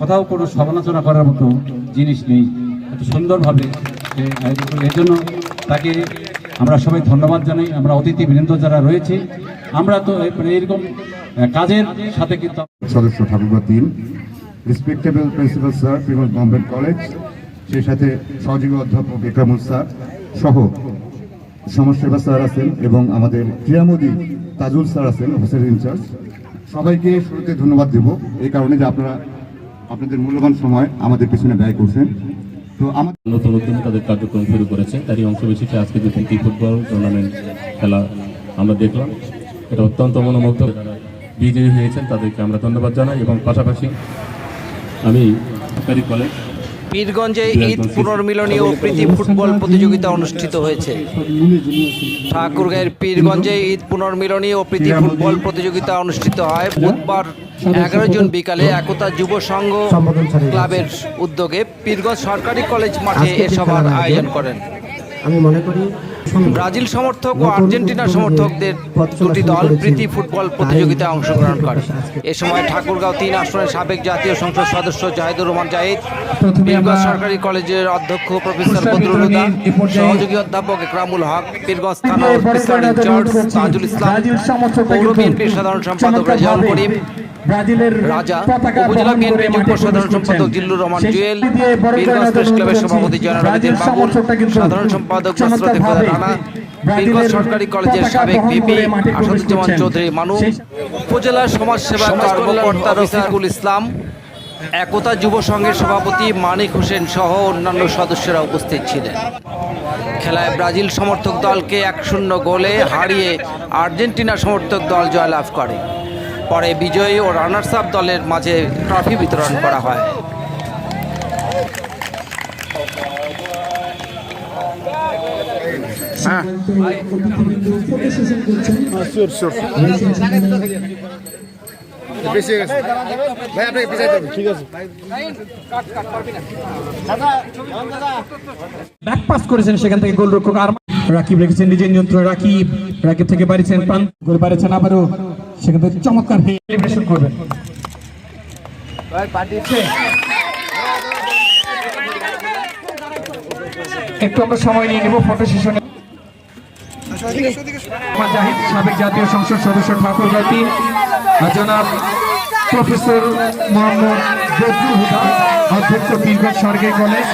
কোথাও কোনো সমালোচনা করার মতো জিনিস নেই। এত সুন্দরভাবে। এর জন্য তাকে আমরা সবাই ধন্যবাদ জানাই। আমরা অতিথি বৃন্দ যারা রয়েছে, আমরা তো মানে এরকম কাজের সাথে কিন্তু সদস্য ঠাকুরবা তিন রেসপেক্টেবল প্রিন্সিপাল স্যার প্রিমল গভর্নমেন্ট কলেজ সেই সাথে সহযোগী অধ্যাপক একরামুল স্যার সহ সমাজসেবা স্যার আছেন এবং আমাদের ক্রীড়ামোদী তাজুল স্যার আছেন অফিসার ইনচার্জ সবাইকে শুরুতে ধন্যবাদ দেব। এই কারণে যে আপনারা আপনাদের মূল্যবান সময় আমাদের পিছনে ব্যয় করছেন। তো আমাদের নতুন নতুন তাদের কার্যক্রম শুরু করেছে। তারই অংশ বিশেষে আজকে যে তিনটি ফুটবল টুর্নামেন্ট খেলা আমরা দেখলাম, এটা অত্যন্ত মনোমুগ্ধ। বিজয়ী হয়েছেন তাদেরকে আমরা ধন্যবাদ জানাই এবং পাশাপাশি আমি সরকারি কলেজ পীরগঞ্জে ঈদ পুনর্মিলনী ও প্রীতি ফুটবল প্রতিযোগিতা অনুষ্ঠিত হয়েছে। ঠাকুরগাঁয়ের পীরগঞ্জে ঈদ পুনর্মিলনী ও প্রীতি ফুটবল প্রতিযোগিতা অনুষ্ঠিত হয়। বুধবার এগারো জুন বিকালে একতা যুব সংঘ ক্লাবের উদ্যোগে পীরগঞ্জ সরকারি কলেজ মাঠে এ সভার আয়োজন করেন। আমি মনে করি ব্রাজিল সমর্থক ও আর্জেন্টিনা সমর্থকদের দুটি দল প্রীতি ফুটবল প্রতিযোগিতায় অংশগ্রহণ করে। এ সময় ঠাকুরগাঁও তিন আসনের সাবেক জাতীয় সংসদ সদস্য জাহিদুর রহমান জাহিদ পীরগঞ্জ সরকারি কলেজের অধ্যক্ষ প্রফেসর বদরুল হুদা সহযোগী অধ্যাপক একরামুল হক পীরগঞ্জ থানার ইনচার্জ তাজুল ইসলাম পৌর বিএনপির সাধারণ সম্পাদক রেজাউল করিম রাজা উপজেলা বিএনপি যুগ্ম সাধারণ সম্পাদক জিল্লুর রহমান জুয়েল বীরগঞ্জ প্রেস ক্লাবের সভাপতি জয়নাল আবেদিন বাবুল সাধারণ সম্পাদক নাসরত চমৎকারভাবে রানা ব্রাজিলের বীরগঞ্জ সরকারি কলেজের সাবেক ভিপি আসাদুজ্জামান চৌধুরী মানু উপজেলার সমাজসেবা কর্মকর্তা রফিকুল ইসলাম একতা যুব সংঘের সভাপতি মানিক হোসেন সহ অন্যান্য সদস্যরা উপস্থিত ছিলেন। খেলায় ব্রাজিল সমর্থক দলকে এক শূন্য গোলে হারিয়ে আর্জেন্টিনা সমর্থক দল জয়লাভ করে। পরে বিজয়ী ও রানার্স আপ দলের মাঝে ট্রফি বিতরণ করা হয়। ব্যাক পাস করেছেন সেখান থেকে গোলরক্ষক আর রাকিব রেখেছেন নিজের নিয়ন্ত্রণ। রাকিব রাকিব থেকে বাড়িছেন প্রান্ত গোল বাড়িছেন আবারও। সেখান থেকে চমৎকার সেলিব্রেশন করবেন একটু আমরা সময় নিয়ে নেব ফটো সেশনে জাহিদ, সাবেক জাতীয় সংসদ সদস্য ঠাকুর গাতি জনাব প্রফেসর মোহাম্মদ হুদা, অধ্যক্ষ পীরগঞ্জ সরকারি কলেজ,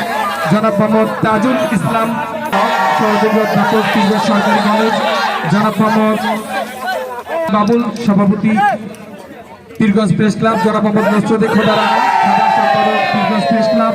জনাব মোহাম্মদ তাজুল ইসলাম, সহযোগী অধ্যাপক পীরগঞ্জ সরকারি কলেজ, জনাব মোহাম্মদ বাবুল সভাপতি পীরগঞ্জ প্রেস ক্লাব জনাব মোহাম্মদ নসরুদ্দিন খোদারা সম্পাদক পীরগঞ্জ প্রেস ক্লাব।